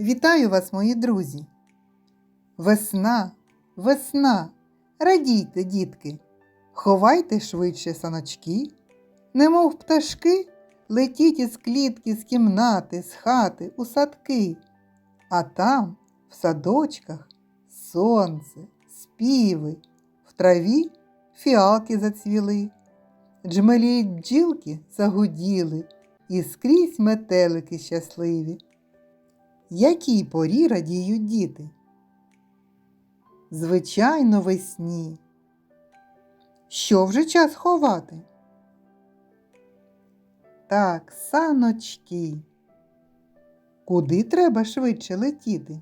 Вітаю вас, мої друзі! Весна, весна! Радійте, дітки! Ховайте швидше саночки, немов пташки, летіть із клітки, з кімнати, з хати, у садки, а там, в садочках, сонце, співи, в траві фіалки зацвіли, джмеліють бджілки загуділи, і скрізь метелики щасливі. Якій порі радіють діти? Звичайно, весні. Що вже час ховати? Так, саночки. Куди треба швидше летіти?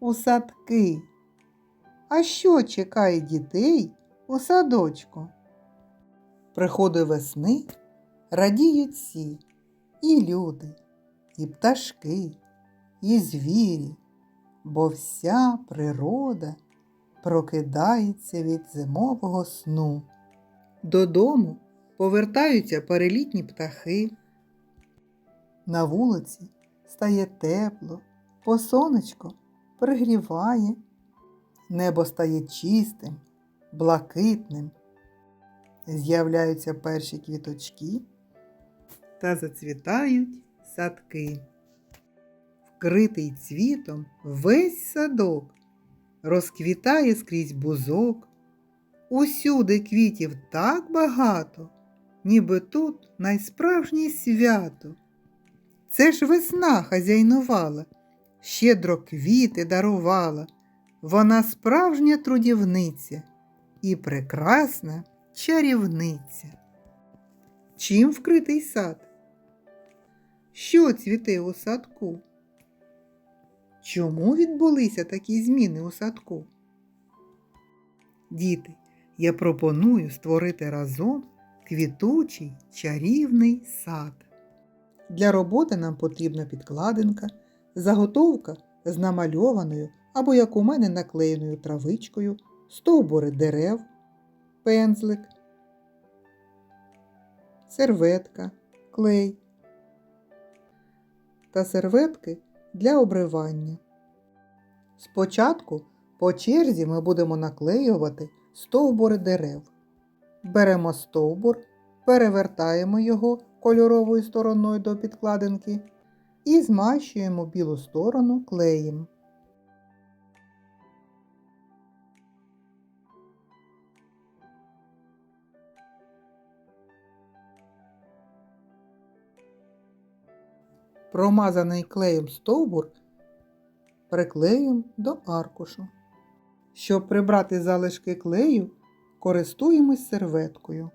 У садки. А що чекає дітей у садочку? Приходу весни радіють всі і люди, і пташки, і звірі, бо вся природа прокидається від зимового сну. Додому повертаються перелітні птахи. На вулиці стає тепло, по сонечко пригріває, небо стає чистим, блакитним. З'являються перші квіточки та зацвітають садки. Вкритий цвітом весь садок, розквітає скрізь бузок. Усюди квітів так багато, ніби тут найсправжнє свято. Це ж весна хазяйнувала, щедро квіти дарувала. Вона справжня трудівниця і прекрасна чарівниця. Чим вкритий сад? Що цвіте у садку? Чому відбулися такі зміни у садку? Діти, я пропоную створити разом квітучий чарівний сад. Для роботи нам потрібна підкладинка, заготовка з намальованою або, як у мене, наклеєною травичкою, стовбури дерев, пензлик, серветка, клей та серветки для обривання. Спочатку по черзі ми будемо наклеювати стовбури дерев. Беремо стовбур, перевертаємо його кольоровою стороною до підкладинки і змащуємо білу сторону клеєм. Промазаний клеєм стовбур приклеюємо до аркушу. Щоб прибрати залишки клею, користуємось серветкою.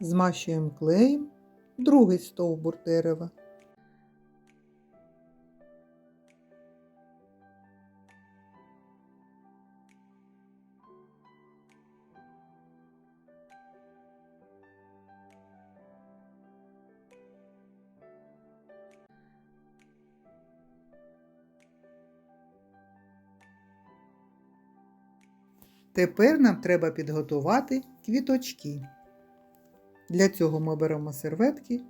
Змащуємо клеєм другий стовбур дерева. Тепер нам треба підготувати квіточки. Для цього ми беремо серветки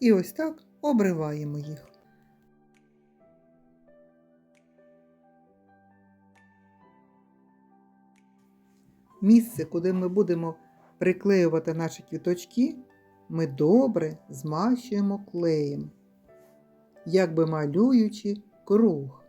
і ось так обриваємо їх. Місце, куди ми будемо приклеювати наші квіточки, ми добре змащуємо клеєм, якби малюючи круг.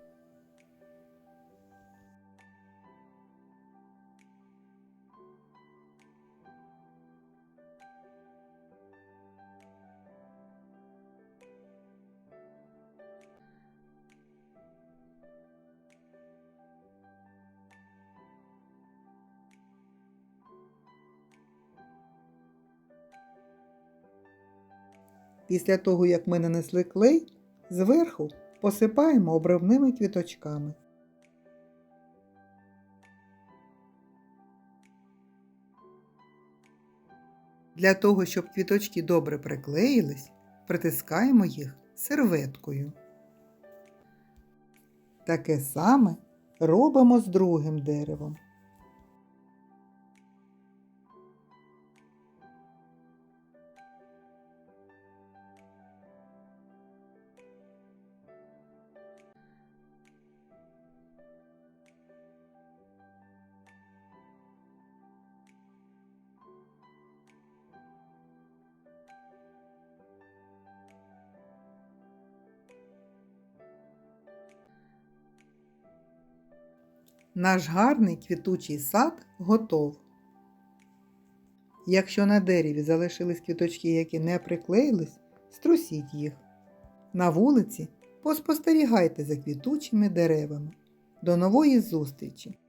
Після того, як ми нанесли клей, зверху посипаємо обривними квіточками. Для того, щоб квіточки добре приклеїлись, притискаємо їх серветкою. Таке саме робимо з другим деревом. Наш гарний квітучий сад готов. Якщо на дереві залишились квіточки, які не приклеїлись, струсіть їх. На вулиці поспостерігайте за квітучими деревами. До нової зустрічі!